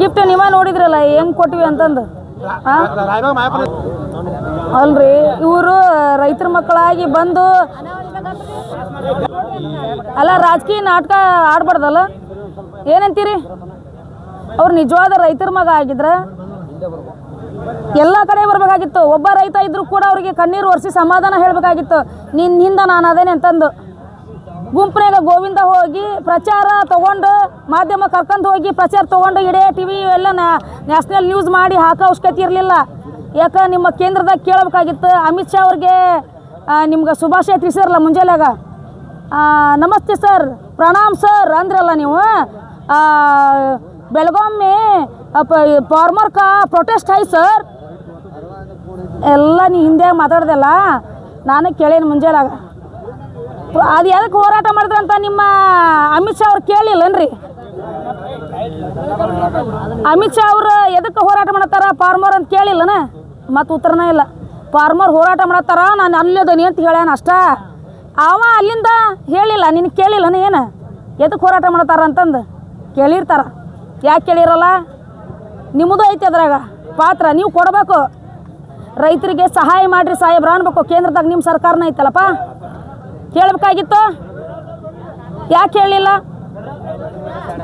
Gift ನೀವ ನೋಡಿದ್ರಲ್ಲ ಹೆಂಗ್ ಕೊಟ್ವಿ ಅಂತಂದು? ಅಲ್ರಿ, ಇವರು ರೈತರ ಮಕ್ಕಳಾಗಿ ಬಂದು ಅಲ್ಲ, ರಾಜಕೀಯ ನಾಟಕ ಆಡ್ಬಾರ್ದಲ್ಲ? ಏನಂತೀರಿ? ಅವ್ರು ನಿಜವಾದ ರೈತರ ಮಗ ಆಗಿದ್ರ? ಎಲ್ಲ ಕಡೆ ಬರ್ಬೇಕಾಗಿತ್ತು. ಒಬ್ಬ ರೈತ ಇದ್ರು ಕೂಡ ಅವ್ರಿಗೆ ಕಣ್ಣೀರು ಒರೆಸಿ ಸಮಾಧಾನ ಹೇಳ್ಬೇಕಾಗಿತ್ತು. ನಿನ್ನಿಂದ ನಾನು ಅದೇನೆ ಅಂತಂದು. ಗುಂಪಿನಾಗ ಗೋವಿಂದ ಹೋಗಿ ಪ್ರಚಾರ ತಗೊಂಡು ಮಾಧ್ಯಮ ಕರ್ಕೊಂಡು ಹೋಗಿ ಪ್ರಚಾರ ತಗೊಂಡು ಇಡೇ ಟಿ ವಿ ಎಲ್ಲ ನ್ಯಾಷನಲ್ ನ್ಯೂಸ್ ಮಾಡಿ ಹಾಕೋ ಅವಶ್ಯಕತೆ ಇರಲಿಲ್ಲ. ಯಾಕೆ ನಿಮ್ಮ ಕೇಂದ್ರದಾಗ ಕೇಳಬೇಕಾಗಿತ್ತು. ಅಮಿತ್ ಶಾ ಅವ್ರಿಗೆ ನಿಮ್ಗೆ ಶುಭಾಶಯ ತಿಳಿಸಿರಲ್ಲ ಮುಂಜಾನೆಯಾಗ ನಮಸ್ತೆ ಸರ್ ಪ್ರಣಾಮ್ ಸರ್ ಅಂದ್ರಲ್ಲ ನೀವು? ಆ, ಬೆಳಗಾಂ ಫಾರ್ಮರ್ ಕಾ ಪ್ರೊಟೆಸ್ಟ್ ಆಯ್ತು ಸರ್ ಎಲ್ಲ ನೀ ಹಿಂದೆ ಮಾತಾಡ್ದಲ್ಲ? ನಾನು ಕೇಳೇನು ಮುಂಜಾನೆಯಾಗ ಅದು ಎದಕ್ಕೆ ಹೋರಾಟ ಮಾಡಿದ್ರಂತ ನಿಮ್ಮ ಅಮಿತ್ ಶಾ ಅವ್ರು ಕೇಳಿಲ್ಲನ್ರಿ? ಅಮಿತ್ ಶಾ ಅವರು ಎದಕ್ಕೆ ಹೋರಾಟ ಮಾಡತ್ತಾರ ಫಾರ್ಮರ್ ಅಂತ ಕೇಳಿಲ್ಲನ? ಮತ್ತು ಉತ್ತರನೇ ಇಲ್ಲ. ಫಾರ್ಮರ್ ಹೋರಾಟ ಮಾಡತ್ತಾರ ನಾನು ಅಲ್ಲದನಿ ಅಂತ ಹೇಳ್ಯಾನ ಅಷ್ಟ. ಅವ ಅಲ್ಲಿಂದ ಹೇಳಿಲ್ಲ ನಿನ್ನ ಕೇಳಿಲ್ಲನ ಏನು? ಎದಕ್ಕೆ ಹೋರಾಟ ಮಾಡತ್ತಾರ ಅಂತಂದು ಕೇಳಿರ್ತಾರ. ಯಾಕೆ ಕೇಳಿರಲ್ಲ? ನಿಮ್ಮದು ಐತಿ ಅದ್ರಾಗ. ಪಾತ್ರ, ನೀವು ಕೊಡಬೇಕು. ರೈತರಿಗೆ ಸಹಾಯ ಮಾಡ್ರಿ ಸಾಹೇಬ್ರ ಅನ್ಬೇಕು. ಕೇಂದ್ರದಾಗ ನಿಮ್ಮ ಸರ್ಕಾರನ ಐತಲ್ಲಪ್ಪ. ಕೇಳಬೇಕಾಗಿತ್ತು ಯಾಕೆ ಹೇಳಲಿಲ್ಲ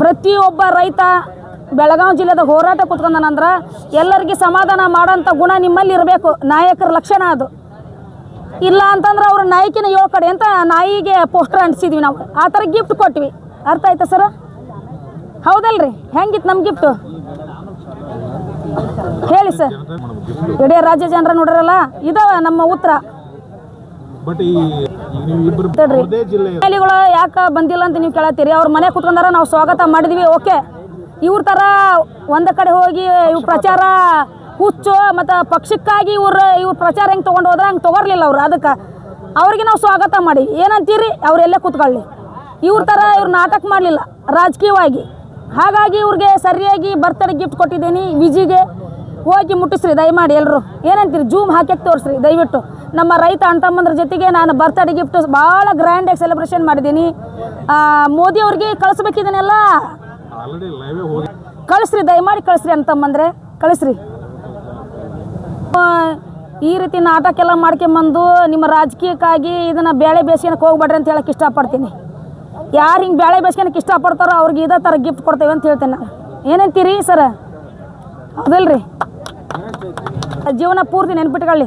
ಪ್ರತಿಯೊಬ್ಬ ರೈತ ಬೆಳಗಾವಿ ಜಿಲ್ಲೆದ ಹೋರಾಟ ಕೂತ್ಕೊಂಡನಂದ್ರೆ ಎಲ್ಲರಿಗೆ ಸಮಾಧಾನ ಮಾಡೋಂಥ ಗುಣ ನಿಮ್ಮಲ್ಲಿ ಇರಬೇಕು. ನಾಯಕರ ಲಕ್ಷಣ ಅದು. ಇಲ್ಲ ಅಂತಂದ್ರೆ ಅವ್ರ ನಾಯಕಿನ ಏಳು ಕಡೆ ಅಂತ ನಾಯಿಗೆ ಪೋಸ್ಟರ್ ಅಂಟಿಸಿದ್ವಿ ನಾವು. ಆ ಥರ ಗಿಫ್ಟ್ ಕೊಟ್ವಿ. ಅರ್ಥ ಆಯ್ತಾ ಸರ್ ಹೌದಲ್ರಿ? ಹೆಂಗಿತ್ತು ನಮ್ಮ ಗಿಫ್ಟು ಹೇಳಿ ಸರ್ ಇಡೀ ರಾಜ್ಯ ಜನರ ನೋಡಿರಲ್ಲ ಇದಾವ ನಮ್ಮ ಉತ್ತರ. ಬಟ್ ಈ ಇಬ್ಬರು ಯಾಕೆ ಬಂದಿಲ್ಲ ಅಂತ ನೀವು ಕೇಳತ್ತೀರಿ? ಅವ್ರ ಮನೆ ಕುತ್ಕೊಂಡಾರ ನಾವು ಸ್ವಾಗತ ಮಾಡಿದ್ವಿ ಓಕೆ. ಇವ್ರ ಥರ ಒಂದ ಕಡೆ ಹೋಗಿ ಇವ್ ಪ್ರಚಾರ ಹುಚ್ಚು ಮತ್ತು ಪಕ್ಷಕ್ಕಾಗಿ ಇವ್ರ ಇವ್ರ ಪ್ರಚಾರ ಹೆಂಗೆ ತೊಗೊಂಡು ಹೋದ್ರೆ ಹಂಗೆ ತೊಗೊರ್ಲಿಲ್ಲ ಅವ್ರು ಅದಕ್ಕೆ. ಅವ್ರಿಗೆ ನಾವು ಸ್ವಾಗತ ಮಾಡಿ. ಏನಂತೀರಿ? ಅವರೆಲ್ಲೇ ಕೂತ್ಕೊಳ್ಳಿ. ಇವ್ರ ಥರ ಇವ್ರು ನಾಟಕ ಮಾಡಲಿಲ್ಲ ರಾಜಕೀಯವಾಗಿ. ಹಾಗಾಗಿ ಇವ್ರಿಗೆ ಸರಿಯಾಗಿ ಬರ್ತಡೆ ಗಿಫ್ಟ್ ಕೊಟ್ಟಿದ್ದೀನಿ ವಿಜಿಗೆ. ಹೋಗಿ ಮುಟ್ಟಿಸ್ರಿ ದಯಮಾಡಿ ಎಲ್ಲರೂ ಏನಂತೀರಿ? ಜೂಮ್ ಹಾಕಿ ತೋರಿಸ್ರಿ ದಯವಿಟ್ಟು. ನಮ್ಮ ರೈತ ಅಣ್ಣ ತಮ್ಮಂದ್ರ ಜೊತೆಗೆ ನಾನು ಬರ್ತ್ಡೇ ಗಿಫ್ಟ್ ಭಾಳ ಗ್ರ್ಯಾಂಡಾಗಿ ಸೆಲೆಬ್ರೇಷನ್ ಮಾಡಿದ್ದೀನಿ. ಮೋದಿ ಅವ್ರಿಗೆ ಕಳಿಸ್ಬೇಕಿದನ್ನೆಲ್ಲ? ಕಳಿಸ್ರಿ ದಯಮಾಡಿ ಕಳಿಸ್ರಿ ಅಣ್ಣತಮ್ಮಂದ್ರೆ. ಕಳಿಸ್ರಿ. ಈ ರೀತಿ ನಾಟಕ ಎಲ್ಲ ಮಾಡ್ಕೊಂಬಂದು ನಿಮ್ಮ ರಾಜಕೀಯಕ್ಕಾಗಿ ಇದನ್ನು ಬೇಳೆ ಬೇಸಿಗೆನಕ್ಕೆ ಹೋಗ್ಬೇಡ್ರಿ ಅಂತ ಹೇಳಕ್ಕೆ ಇಷ್ಟಪಡ್ತೀನಿ. ಯಾರು ಹಿಂಗೆ ಬೇಳೆ ಬೇಸಿಗೆನಕ್ಕೆ ಇಷ್ಟಪಡ್ತಾರೋ ಅವ್ರಿಗೆ ಇದೇ ಥರ ಗಿಫ್ಟ್ ಕೊಡ್ತೇವೆ ಅಂತ ಹೇಳ್ತೇನೆ ನಾನು. ಏನಂತೀರಿ ಸರ? ಹೌದಲ್ರಿ? ಜೀವನ ಪೂರ್ತಿ ನೆನ್ಪಿಟ್ಕೊಳ್ಳಿ.